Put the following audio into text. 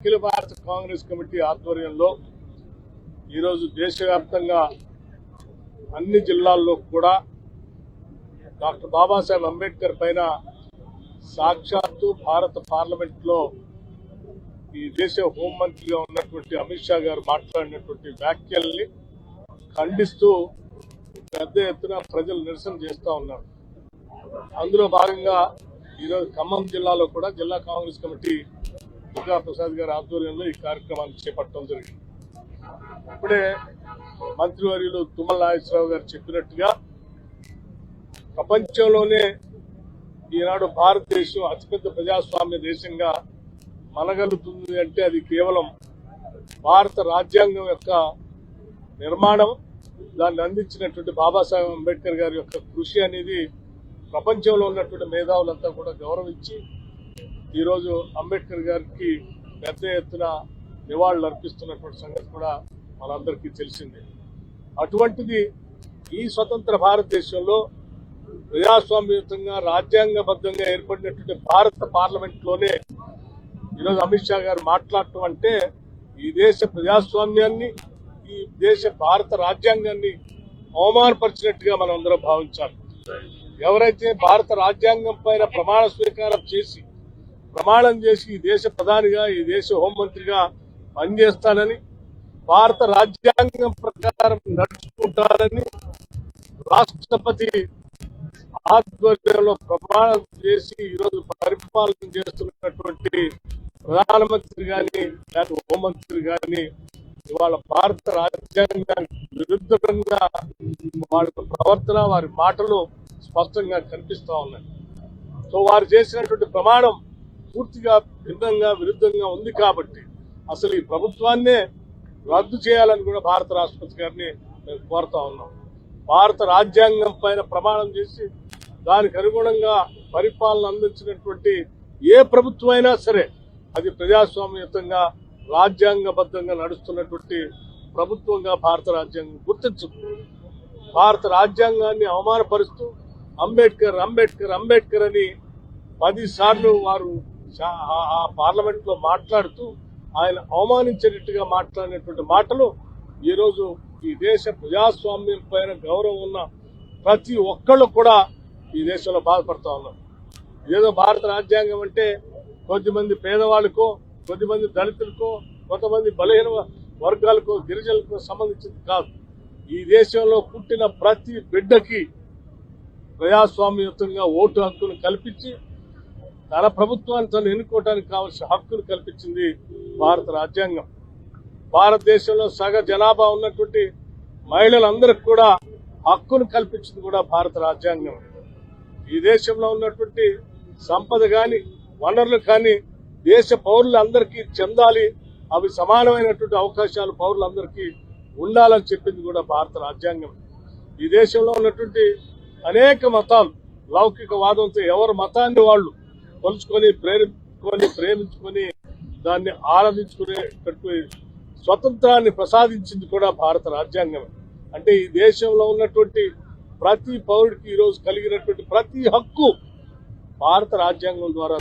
అఖిల భారత కాంగ్రెస్ కమిటీ ఆధ్వర్యంలో ఈరోజు దేశవ్యాప్తంగా అన్ని జిల్లాల్లో కూడా డాక్టర్ బాబాసాహెబ్ అంబేద్కర్ పైన సాక్షాత్తు భారత పార్లమెంట్లో ఈ దేశ హోంమంత్రిగా ఉన్నటువంటి అమిత్ షా గారు మాట్లాడినటువంటి వ్యాఖ్యల్ని ఖండిస్తూ పెద్ద ఎత్తున ప్రజలు నిరసన చేస్తూ ఉన్నారు. అందులో భాగంగా ఈరోజు ఖమ్మం జిల్లాలో కూడా జిల్లా కాంగ్రెస్ కమిటీ దుర్గా ప్రసాద్ గారి ఆధ్వర్యంలో ఈ కార్యక్రమాన్ని చేపట్టడం జరిగింది. ఇప్పుడే మంత్రివర్యులు తుమ్మల నాగేశ్వరరావు గారు చెప్పినట్టుగా ప్రపంచంలోనే ఈనాడు భారతదేశం అతిపెద్ద ప్రజాస్వామ్య దేశంగా మనగలుగుతుంది అంటే అది కేవలం భారత రాజ్యాంగం యొక్క నిర్మాణం దాన్ని అందించినటువంటి బాబాసాహెబ్ అంబేద్కర్ గారి యొక్క కృషి అనేది ప్రపంచంలో ఉన్నటువంటి మేధావులంతా కూడా గౌరవించి ఈరోజు అంబేద్కర్ గారికి పెద్ద ఎత్తున నివాళులు అర్పిస్తున్నటువంటి సంగతి కూడా మనందరికీ తెలిసిందే. అటువంటిది ఈ స్వతంత్ర భారతదేశంలో ప్రజాస్వామ్యయుతంగా రాజ్యాంగబద్ధంగా ఏర్పడినటువంటి భారత పార్లమెంట్లోనే ఈరోజు అమిత్ షా గారు మాట్లాడటం అంటే ఈ దేశ ప్రజాస్వామ్యాన్ని ఈ దేశ భారత రాజ్యాంగాన్ని అవమానపరిచినట్టుగా మనం అందరం భావించాలి. ఎవరైతే భారత రాజ్యాంగం పైన ప్రమాణ స్వీకారం చేసి ప్రమాణం చేసి ఈ దేశ ప్రధానిగా ఈ దేశ హోంమంత్రిగా పనిచేస్తానని భారత రాజ్యాంగం ప్రకారం నడుచుకుంటానని రాష్ట్రపతి ఆధ్వర్యంలో ప్రమాణం చేసి ఈరోజు పరిపాలన చేస్తున్నటువంటి ప్రధానమంత్రి గాని లేకపోతే హోంమంత్రి గాని ఇవాళ భారత రాజ్యాంగానికి విరుద్ధంగా వారి ప్రవర్తన వారి మాటలు స్పష్టంగా కనిపిస్తా ఉన్నాయి. సో వారు చేసినటువంటి ప్రమాణం పూర్తిగా భిన్నంగా విరుద్ధంగా ఉంది కాబట్టి అసలు ఈ ప్రభుత్వాన్నే రద్దు చేయాలని కూడా భారత రాష్ట్రపతి గారిని మేము కోరుతా ఉన్నాం. భారత రాజ్యాంగం పైన ప్రమాణం చేసి దానికి అనుగుణంగా పరిపాలన అందించినటువంటి ఏ ప్రభుత్వం అయినా సరే అది ప్రజాస్వామ్యతంగా రాజ్యాంగబద్ధంగా నడుస్తున్నటువంటి ప్రభుత్వంగా భారత రాజ్యాంగం గుర్తించదు భారత రాజ్యాంగాన్ని అవమానపరుస్తూ అంబేద్కర్ అంబేద్కర్ అంబేద్కర్ అని పదిసార్లు వారు ఆ- పార్లమెంట్లో పార్లమెంట్లో మాట్లాడుతూ ఆయన అవమానించేటట్టుగా మాట్లాడినటువంటి మాటలు ఈరోజు ఈ దేశ ప్రజాస్వామ్యం పైన గౌరవం ఉన్న ప్రతి ఒక్కళ్ళు కూడా ఈ దేశంలో బాధపడతా ఉన్నారు. ఏదో భారత రాజ్యాంగం అంటే కొద్దిమంది పేదవాళ్ళకో కొద్దిమంది దళితులకో కొంతమంది బలహీన వర్గాలకో గిరిజనులకు సంబంధించింది కాదు. ఈ దేశంలో పుట్టిన ప్రతి బిడ్డకి ప్రజాస్వామ్యయుతంగా ఓటు హక్కును కల్పించి తన ప్రభుత్వాన్ని తను ఎన్నుకోవడానికి కావాల్సిన హక్కును కల్పించింది భారత రాజ్యాంగం. భారతదేశంలో సగ జనాభా ఉన్నటువంటి మహిళలందరికి కూడా హక్కును కల్పించింది కూడా భారత రాజ్యాంగం. ఈ దేశంలో ఉన్నటువంటి సంపద కానీ వనరులు కానీ దేశ పౌరులందరికీ చెందాలి అవి సమానమైనటువంటి అవకాశాలు పౌరులందరికీ ఉండాలని చెప్పింది కూడా భారత రాజ్యాంగం. ఈ దేశంలో ఉన్నటువంటి అనేక మతాలు లౌకిక వాదంతో ఎవరి మతాన్ని వాళ్ళు కొలుచుకొని ప్రేరేపుకొని ప్రేమించుకొని దాన్ని ఆరాధించుకునేటట్టు స్వతంత్రాన్ని ప్రసాదించింది కూడా భారత రాజ్యాంగం అంటే ఈ దేశంలో ఉన్నటువంటి ప్రతి పౌరుడికి ఈరోజు కలిగినటువంటి ప్రతి హక్కు భారత రాజ్యాంగం ద్వారా